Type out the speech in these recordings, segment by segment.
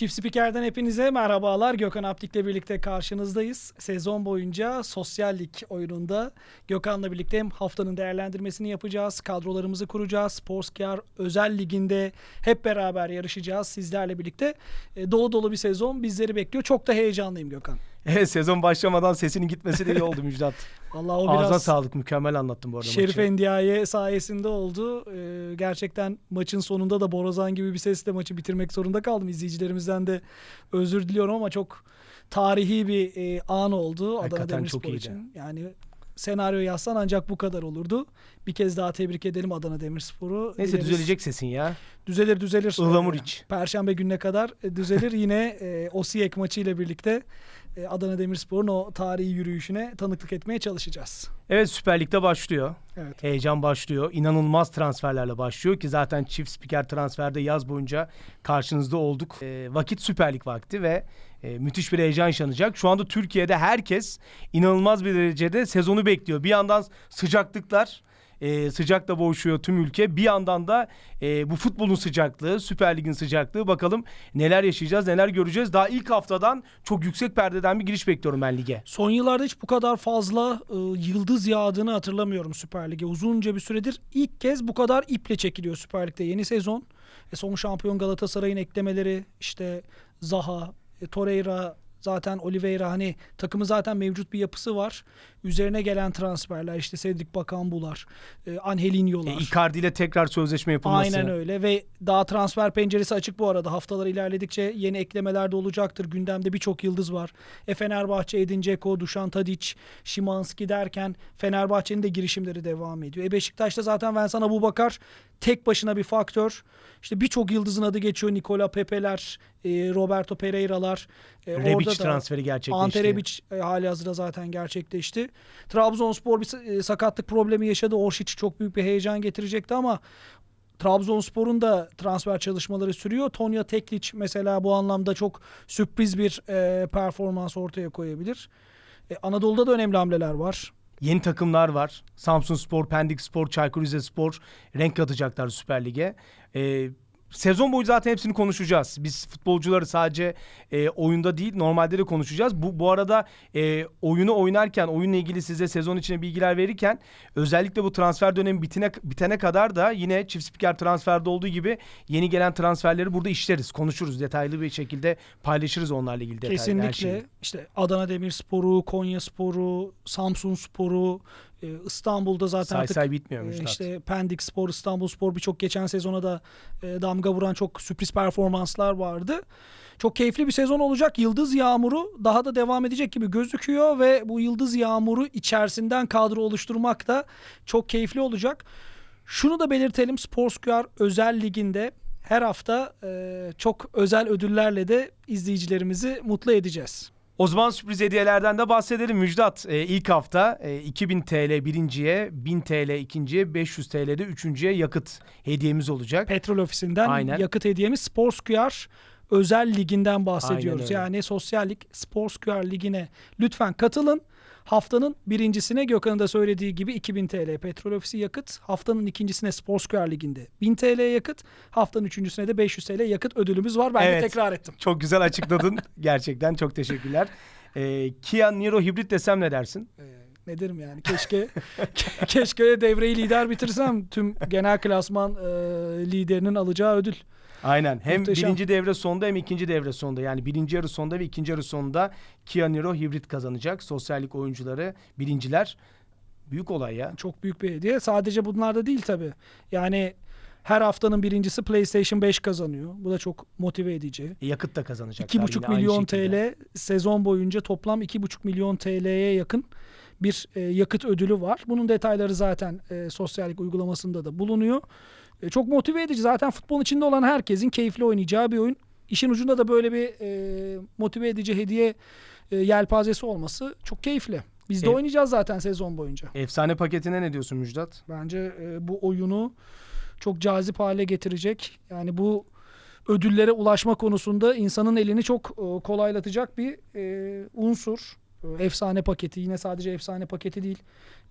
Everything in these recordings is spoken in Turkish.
Çift Spiker'den hepinize merhabalar. Gökhan Aptik'le birlikte karşınızdayız. Sezon boyunca Sosyal Lig oyununda Gökhan'la birlikte hem haftanın değerlendirmesini yapacağız. Kadrolarımızı kuracağız. Sportskar özel liginde hep beraber yarışacağız sizlerle birlikte. E, dolu dolu bir sezon bizleri bekliyor. Çok da heyecanlıyım Gökhan. Evet sezon başlamadan sesinin gitmesi de iyi oldu Müjdat. Allah o biraz sağlık mükemmel anlattın bu arada Şerif maçı. Endiaye sayesinde oldu. Ee, gerçekten maçın sonunda da Borazan gibi bir sesle maçı bitirmek zorunda kaldım. İzleyicilerimizden de özür diliyorum ama çok tarihi bir e, an oldu Adana Demirspor çok iyiydi. için. Yani senaryo yazsan ancak bu kadar olurdu. Bir kez daha tebrik edelim Adana Demirspor'u. Neyse Dileriz- düzelecek sesin ya. Düzelir düzelir. Ihlamur Ee, iç. Perşembe gününe kadar düzelir. Yine e, Osijek maçıyla birlikte e, Adana Demirspor'un o tarihi yürüyüşüne tanıklık etmeye çalışacağız. Evet Süper Lig'de başlıyor. Evet. Heyecan başlıyor. İnanılmaz transferlerle başlıyor ki zaten çift spiker transferde yaz boyunca karşınızda olduk. Ee, vakit Süper Lig vakti ve e, müthiş bir heyecan yaşanacak. Şu anda Türkiye'de herkes inanılmaz bir derecede sezonu bekliyor. Bir yandan sıcaklıklar e, sıcakla boğuşuyor tüm ülke. Bir yandan da e, bu futbolun sıcaklığı, Süper Lig'in sıcaklığı. Bakalım neler yaşayacağız, neler göreceğiz. Daha ilk haftadan çok yüksek perdeden bir giriş bekliyorum ben lige. Son yıllarda hiç bu kadar fazla e, yıldız yağdığını hatırlamıyorum Süper Lig'e. Uzunca bir süredir ilk kez bu kadar iple çekiliyor Süper Lig'de yeni sezon. E, son şampiyon Galatasaray'ın eklemeleri işte Zaha, e, Torreira, zaten Oliveira hani takımı zaten mevcut bir yapısı var. Üzerine gelen transferler işte Cedric Bakambular, e, Angelinho'lar. E, Icardi ile tekrar sözleşme yapılması. Aynen öyle ve daha transfer penceresi açık bu arada. Haftalar ilerledikçe yeni eklemeler de olacaktır. Gündemde birçok yıldız var. E Fenerbahçe, Edin Dzeko, Dušan Tadić, Şimanski derken Fenerbahçe'nin de girişimleri devam ediyor. E Beşiktaş'ta zaten Vensan Abubakar tek başına bir faktör. İşte birçok yıldızın adı geçiyor. Nikola Pepe'ler, e, Roberto Pereira'lar. E, Rebic orada da transferi gerçekleşti. Ante Rebic e, hali hazırda zaten gerçekleşti. Trabzonspor bir e, sakatlık problemi yaşadı. Oršić çok büyük bir heyecan getirecekti ama Trabzonspor'un da transfer çalışmaları sürüyor. Tonya Teklic mesela bu anlamda çok sürpriz bir e, performans ortaya koyabilir. E, Anadolu'da da önemli hamleler var. Yeni takımlar var. Samsun Spor, Pendik Spor, Çaykur Rizespor renk katacaklar Süper Lig'e. Ee, sezon boyu zaten hepsini konuşacağız. Biz futbolcuları sadece e, oyunda değil normalde de konuşacağız. Bu bu arada e, oyunu oynarken oyunla ilgili size sezon içine bilgiler verirken özellikle bu transfer dönemi bitene bitene kadar da yine çift spiker transferde olduğu gibi yeni gelen transferleri burada işleriz, konuşuruz. Detaylı bir şekilde paylaşırız onlarla ilgili detaylı her şeyi. Kesinlikle işte Adana Demirspor'u, Konyaspor'u, Samsunspor'u, e, İstanbul'da zaten Say artık say bitmiyor Ee, Müjdat. İşte Pendik Spor, İstanbul Spor birçok geçen sezona da e, damga vuran çok sürpriz performanslar vardı. Çok keyifli bir sezon olacak. Yıldız Yağmuru daha da devam edecek gibi gözüküyor ve bu Yıldız Yağmuru içerisinden kadro oluşturmak da çok keyifli olacak. Şunu da belirtelim Sportsquare özel liginde her hafta e, çok özel ödüllerle de izleyicilerimizi mutlu edeceğiz. O zaman sürpriz hediyelerden de bahsedelim Müjdat. Ee, ilk hafta e, 2000 TL birinciye, 1000 TL ikinciye, 500 TL de üçüncüye yakıt hediyemiz olacak. Petrol ofisinden Aynen. yakıt hediyemiz Sportsquare özel liginden bahsediyoruz. Yani Sosyal Lig Sportsquare ligine lütfen katılın. Haftanın birincisine Gökhan'ın da söylediği gibi 2000 TL petrol ofisi yakıt. Haftanın ikincisine Sportsquare liginde 1000 TL yakıt. Haftanın üçüncüsüne de 500 TL yakıt ödülümüz var. Ben Evet. de tekrar ettim. Çok güzel açıkladın. Gerçekten çok teşekkürler. Ee, Kia Niro hibrit desem ne dersin? Ee, ne derim yani keşke ke- keşke devreyi lider bitirsem tüm genel klasman e, liderinin alacağı ödül. Aynen. Hem Muhteşem. birinci devre sonunda hem ikinci devre sonunda. Yani birinci yarı sonunda ve ikinci yarı sonunda Kia Niro hibrit kazanacak. Sosyallik oyuncuları birinciler. Büyük olay ya. Çok büyük bir hediye. Sadece bunlarda değil tabii. Yani her haftanın birincisi PlayStation 5 kazanıyor. Bu da çok motive edici. E, yakıt da kazanacaklar. 2,5 yine aynı milyon. TL sezon boyunca toplam 2,5 milyon TL'ye yakın bir e, yakıt ödülü var. Bunun detayları zaten e, sosyallik uygulamasında da bulunuyor. E, çok motive edici. Zaten futbolun içinde olan herkesin keyifli oynayacağı bir oyun. İşin ucunda da böyle bir e, motive edici hediye e, yelpazesi olması çok keyifli. Biz de Evet. oynayacağız zaten sezon boyunca. Efsane paketine ne diyorsun Müjdat? Bence e, bu oyunu çok cazip hale getirecek. Yani bu ödüllere ulaşma konusunda insanın elini çok e, kolaylatacak bir e, unsur. Efsane paketi yine sadece efsane paketi değil.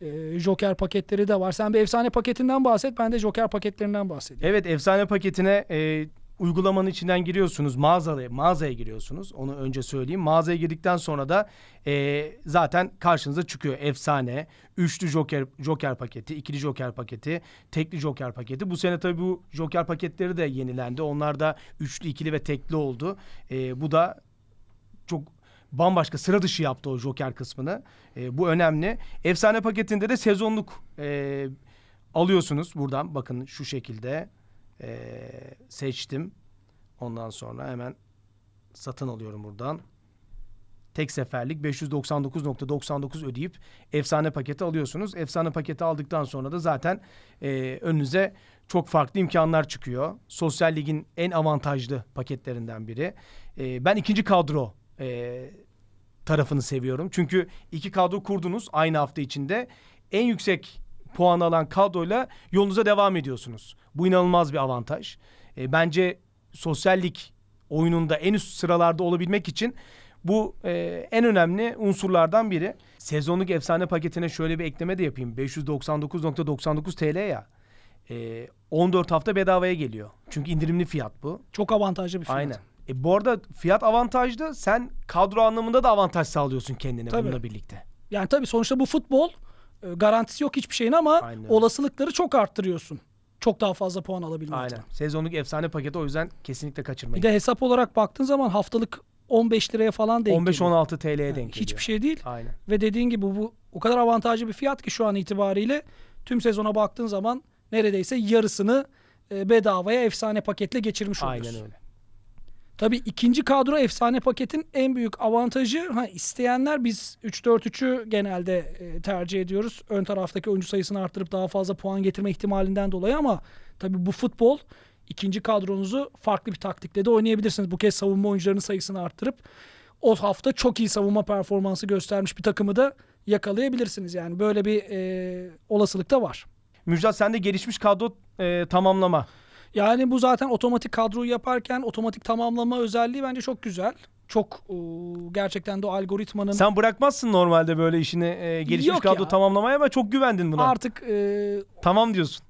E, Joker paketleri de var. Sen bir efsane paketinden bahset ben de Joker paketlerinden bahsedeyim. Evet efsane paketine e, uygulamanın içinden giriyorsunuz mağazaya mağazaya giriyorsunuz onu önce söyleyeyim mağazaya girdikten sonra da e, zaten karşınıza çıkıyor efsane üçlü joker joker paketi ikili joker paketi tekli joker paketi bu sene tabii bu joker paketleri de yenilendi onlar da üçlü ikili ve tekli oldu E, bu da çok bambaşka sıra dışı yaptı o joker kısmını E, bu önemli efsane paketinde de sezonluk e, alıyorsunuz buradan bakın şu şekilde ee, seçtim. Ondan sonra hemen satın alıyorum buradan. Tek seferlik 599.99 ödeyip efsane paketi alıyorsunuz. Efsane paketi aldıktan sonra da zaten e, önünüze çok farklı imkanlar çıkıyor. Sosyal Lig'in en avantajlı paketlerinden biri. E, ben ikinci kadro e, tarafını seviyorum. Çünkü iki kadro kurdunuz aynı hafta içinde. En yüksek puan alan kadroyla yolunuza devam ediyorsunuz. Bu inanılmaz bir avantaj. E, bence sosyal lig oyununda en üst sıralarda olabilmek için bu e, en önemli unsurlardan biri. Sezonluk efsane paketine şöyle bir ekleme de yapayım. 599.99 TL ya. E, 14 hafta bedavaya geliyor. Çünkü indirimli fiyat bu. Çok avantajlı bir fiyat. Aynen. E, bu arada fiyat avantajlı. Sen kadro anlamında da avantaj sağlıyorsun kendine Tabii. bununla birlikte. Yani tabii sonuçta bu futbol e, garantisi yok hiçbir şeyin ama Aynen olasılıkları çok arttırıyorsun. Çok daha fazla puan alabilmek Aynen. Sezonluk efsane paketi o yüzden kesinlikle kaçırmayın. Bir de hesap olarak baktığın zaman haftalık 15 liraya falan denk geliyor. 15-16 TL'ye Yani denk geliyor. Hiçbir şey değil. Aynen. Ve dediğin gibi bu o kadar avantajlı bir fiyat ki şu an itibariyle tüm sezona baktığın zaman neredeyse yarısını e, bedavaya efsane paketle geçirmiş oluyorsun. Aynen öyle. Tabii ikinci kadro efsane paketin en büyük avantajı ha isteyenler biz 3-4-3'ü genelde e, tercih ediyoruz. Ön taraftaki oyuncu sayısını arttırıp daha fazla puan getirme ihtimalinden dolayı ama tabii bu futbol ikinci kadronuzu farklı bir taktikle de oynayabilirsiniz. Bu kez savunma oyuncularının sayısını arttırıp o hafta çok iyi savunma performansı göstermiş bir takımı da yakalayabilirsiniz. Yani böyle bir e, olasılık da var. Müjdat sen de gelişmiş kadro e, tamamlama. Yani bu zaten otomatik kadroyu yaparken otomatik tamamlama özelliği bence çok güzel. Çok e, gerçekten de o algoritmanın Sen bırakmazsın normalde böyle işini e, gelişmiş Yok kadro ya. tamamlamaya ama çok güvendin buna. artık e, Tamam diyorsun.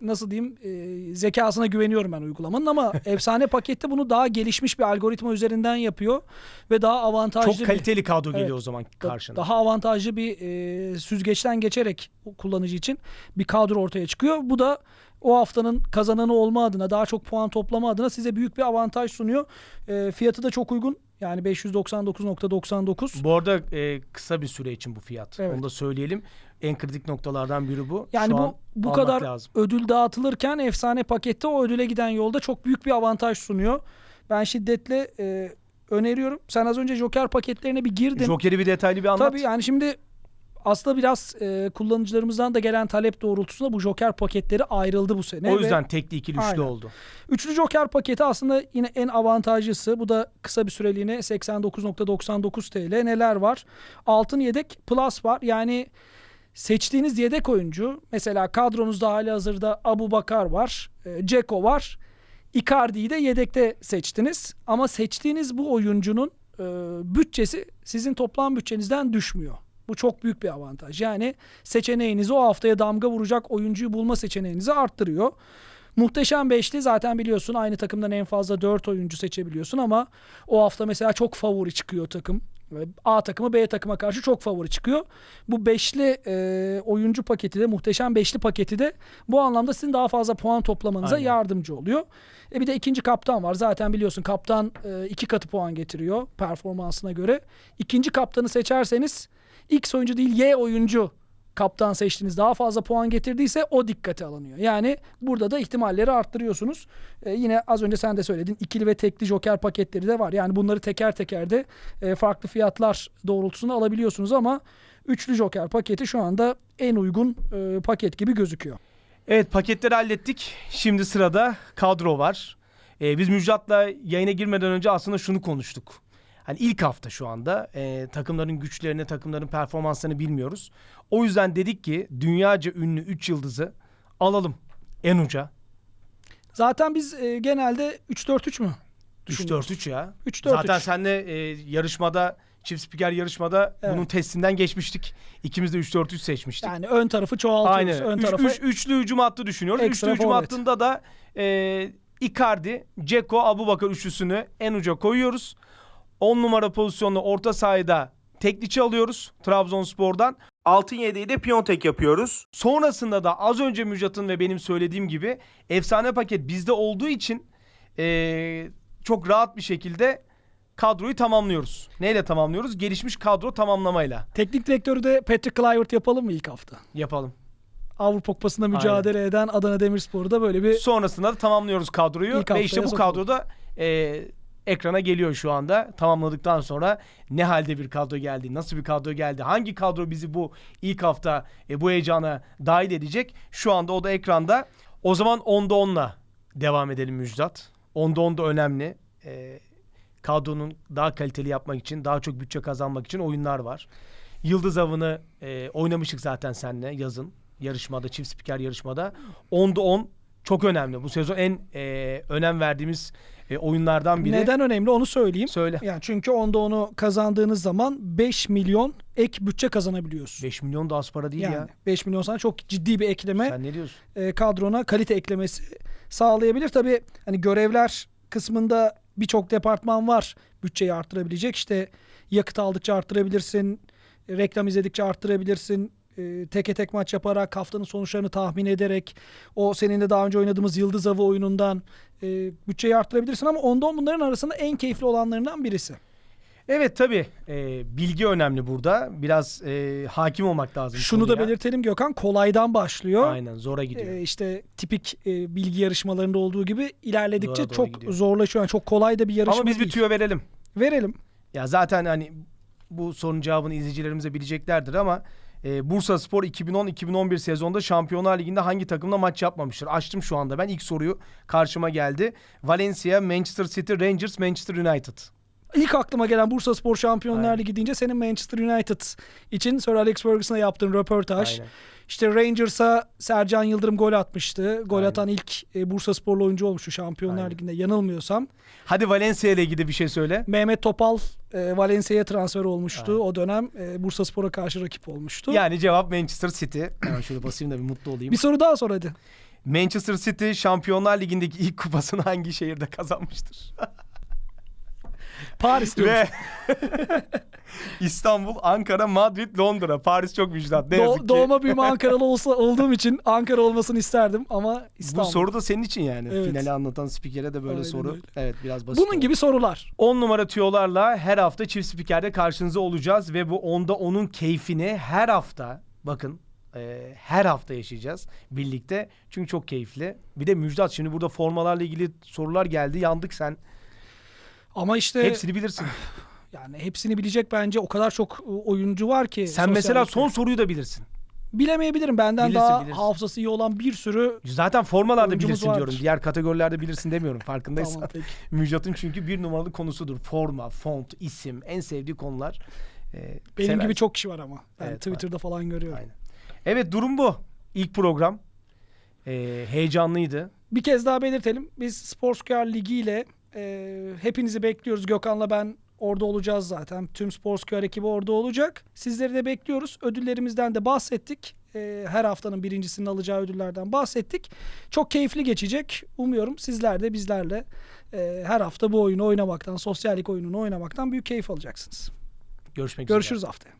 nasıl diyeyim e, zekasına güveniyorum ben uygulamanın ama efsane pakette bunu daha gelişmiş bir algoritma üzerinden yapıyor ve daha avantajlı Çok bir- kaliteli kadro geliyor Evet. o zaman karşına. daha avantajlı bir e, süzgeçten geçerek kullanıcı için bir kadro ortaya çıkıyor. Bu da o haftanın kazananı olma adına daha çok puan toplama adına size büyük bir avantaj sunuyor. E, fiyatı da çok uygun. Yani 599.99. Bu arada e, kısa bir süre için bu fiyat. Evet. Onu da söyleyelim. En kritik noktalardan biri bu. Yani Şu bu bu kadar lazım. ödül dağıtılırken efsane pakette o ödüle giden yolda çok büyük bir avantaj sunuyor. Ben şiddetle e, öneriyorum. Sen az önce Joker paketlerine bir girdin. Joker'i bir detaylı bir anlat. Tabii yani şimdi aslında biraz e, kullanıcılarımızdan da gelen talep doğrultusunda bu Joker paketleri ayrıldı bu sene. o ve yüzden tekli ikili üçlü Aynen. oldu. Üçlü Joker paketi aslında yine en avantajlısı. Bu da kısa bir süreliğine 89.99 TL. Neler var? Altın yedek plus var. Yani seçtiğiniz yedek oyuncu mesela kadronuzda hali hazırda Abu Bakar var, e, Ceko var. Icardi'yi de yedekte seçtiniz. Ama seçtiğiniz bu oyuncunun e, bütçesi sizin toplam bütçenizden düşmüyor. Bu çok büyük bir avantaj. Yani seçeneğinizi o haftaya damga vuracak oyuncuyu bulma seçeneğinizi arttırıyor. Muhteşem beşli zaten biliyorsun aynı takımdan en fazla 4 oyuncu seçebiliyorsun ama o hafta mesela çok favori çıkıyor takım. A takımı B takıma karşı çok favori çıkıyor. Bu beşli e, oyuncu paketi de muhteşem beşli paketi de bu anlamda sizin daha fazla puan toplamanıza Aynen. yardımcı oluyor. E bir de ikinci kaptan var. Zaten biliyorsun kaptan e, iki katı puan getiriyor performansına göre. İkinci kaptanı seçerseniz X oyuncu değil Y oyuncu kaptan seçtiğiniz daha fazla puan getirdiyse o dikkate alınıyor. Yani burada da ihtimalleri arttırıyorsunuz. Ee, yine az önce sen de söyledin ikili ve tekli joker paketleri de var. Yani bunları teker teker de e, farklı fiyatlar doğrultusunda alabiliyorsunuz ama üçlü joker paketi şu anda en uygun e, paket gibi gözüküyor. Evet paketleri hallettik. Şimdi sırada kadro var. Ee, biz Müjdat'la yayına girmeden önce aslında şunu konuştuk. Hani ilk hafta şu anda e, takımların güçlerini, takımların performanslarını bilmiyoruz. O yüzden dedik ki dünyaca ünlü 3 yıldızı alalım en uca. Zaten biz e, genelde 3-4-3 mü? düşünüyoruz? 3-4-3 ya. 3-4-3. Zaten senle e, yarışmada, çift spiker yarışmada Evet. bunun testinden geçmiştik. İkimiz de 3-4-3 seçmiştik. Yani ön tarafı çoğaltıyoruz. Aynen. Ön Üç- tarafı üç- üçlü hücum hattı düşünüyoruz. Ekstra üçlü hücum forvet. hattında da e, Icardi, Ceko, Abubakar üçlüsünü en uca koyuyoruz. 10 numara pozisyonlu orta sahada tekliçi alıyoruz Trabzonspor'dan. Altın yedeği de Piontek yapıyoruz. Sonrasında da az önce Müjdat'ın ve benim söylediğim gibi efsane paket bizde olduğu için eee, çok rahat bir şekilde kadroyu tamamlıyoruz. Neyle tamamlıyoruz? Gelişmiş kadro tamamlamayla Teknik direktörü de Patrick Kluivert yapalım mı ilk hafta? yapalım. Avrupa Kupası'nda mücadele eden Adana Demirspor'da böyle bir Sonrasında da tamamlıyoruz kadroyu İlk ve işte bu sokalım. kadroda e, ekrana geliyor şu anda. Tamamladıktan sonra ne halde bir kadro geldi, nasıl bir kadro geldi, hangi kadro bizi bu ilk hafta e, bu heyecana dahil edecek? Şu anda o da ekranda. O zaman 10'da 10'la devam edelim Müjdat. 10'da 10 da önemli. E, kadronun daha kaliteli yapmak için, daha çok bütçe kazanmak için oyunlar var. Yıldız avını e, oynamıştık zaten seninle yazın yarışmada, çift spiker yarışmada. 10'da 10 çok önemli. Bu sezon en e, önem verdiğimiz e, oyunlardan biri. neden önemli onu söyleyeyim. Söyle. Yani çünkü onda onu kazandığınız zaman 5 milyon ek bütçe kazanabiliyorsun. 5 milyon da az para değil yani ya. 5 milyon sana çok ciddi bir ekleme Sen ne diyorsun? e, kadrona kalite eklemesi sağlayabilir. Tabii hani görevler kısmında birçok departman var bütçeyi arttırabilecek. İşte yakıt aldıkça arttırabilirsin, reklam izledikçe arttırabilirsin. E, teke tek maç yaparak haftanın sonuçlarını tahmin ederek o seninle daha önce oynadığımız Yıldız Avı oyunundan e, bütçeyi arttırabilirsin ama onda on bunların arasında en keyifli olanlarından birisi. Evet tabii. E, bilgi önemli burada. Biraz e, hakim olmak lazım. Şunu da konuya. belirtelim Gökhan kolaydan başlıyor. Aynen zora gidiyor. Ee, işte tipik e, bilgi yarışmalarında olduğu gibi ilerledikçe Doğru, doğru çok gidiyor. zorlaşıyor. Yani çok kolay da bir yarışma Ama biz bir değil. tüyo verelim. Verelim. Ya zaten hani bu sorunun cevabını izleyicilerimiz de bileceklerdir ama e, Bursa Spor 2010-2011 sezonda Şampiyonlar Ligi'nde hangi takımla maç yapmamıştır? Açtım şu anda ben ilk soruyu karşıma geldi. Valencia, Manchester City, Rangers, Manchester United. İlk aklıma gelen Bursa Spor Şampiyonlar Aynen. Ligi deyince senin Manchester United için Sir Alex Ferguson'a yaptığın röportaj. Aynen. İşte Rangers'a Sercan Yıldırım gol atmıştı. Gol Aynen. atan ilk e, Bursa Sporlu oyuncu olmuştu Şampiyonlar Aynen. Ligi'nde yanılmıyorsam. Hadi Valencia ile ilgili bir şey söyle. Mehmet Topal e, Valencia'ya transfer olmuştu. Aynen. O dönem e, Bursa Spor'a karşı rakip olmuştu. Yani cevap Manchester City. Hemen şöyle basayım da bir mutlu olayım. Bir soru daha sor hadi. Manchester City Şampiyonlar Ligi'ndeki ilk kupasını hangi şehirde kazanmıştır? Paris diyorum. Ve İstanbul, Ankara, Madrid, Londra. Paris çok vicdan. Ne yazık ki. doğma büyüme Ankaralı olsa olduğum için Ankara olmasını isterdim ama İstanbul. Bu soru da senin için yani. Evet. Finali anlatan spikere de böyle Aynen soru. öyle. Evet biraz basit. Bunun gibi sorular. 10 numara tüyolarla her hafta çift spikerde karşınızda olacağız ve bu onda onun keyfini her hafta bakın e, her hafta yaşayacağız birlikte. Çünkü çok keyifli. Bir de Müjdat şimdi burada formalarla ilgili sorular geldi. Yandık sen. Ama işte Hepsini bilirsin. yani hepsini bilecek bence o kadar çok oyuncu var ki. Sen mesela son soruyu da bilirsin. bilemeyebilirim. Benden Bilirsin, daha bilirsin. hafızası iyi olan bir sürü Zaten formalarda bilirsin vardır. diyorum. Diğer kategorilerde bilirsin demiyorum. Farkındaysan. Tamam, peki. Müjdat'ın çünkü bir numaralı konusudur. Forma, font, isim. En sevdiği konular. Ee, benim sever. gibi çok kişi var ama. Ben Evet, Twitter'da falan görüyorum. Aynen. Evet durum bu. İlk program. Ee, heyecanlıydı. Bir kez daha belirtelim. Biz Sportscar Ligi ile e, hepinizi bekliyoruz. Gökhan'la ben orada olacağız zaten. Tüm Sportscar ekibi orada olacak. Sizleri de bekliyoruz. Ödüllerimizden de bahsettik. E, her haftanın birincisinin alacağı ödüllerden bahsettik. Çok keyifli geçecek. Umuyorum sizler de bizlerle e, her hafta bu oyunu oynamaktan, sosyallik oyununu oynamaktan büyük keyif alacaksınız. Görüşmek üzere. Görüşürüz haftaya.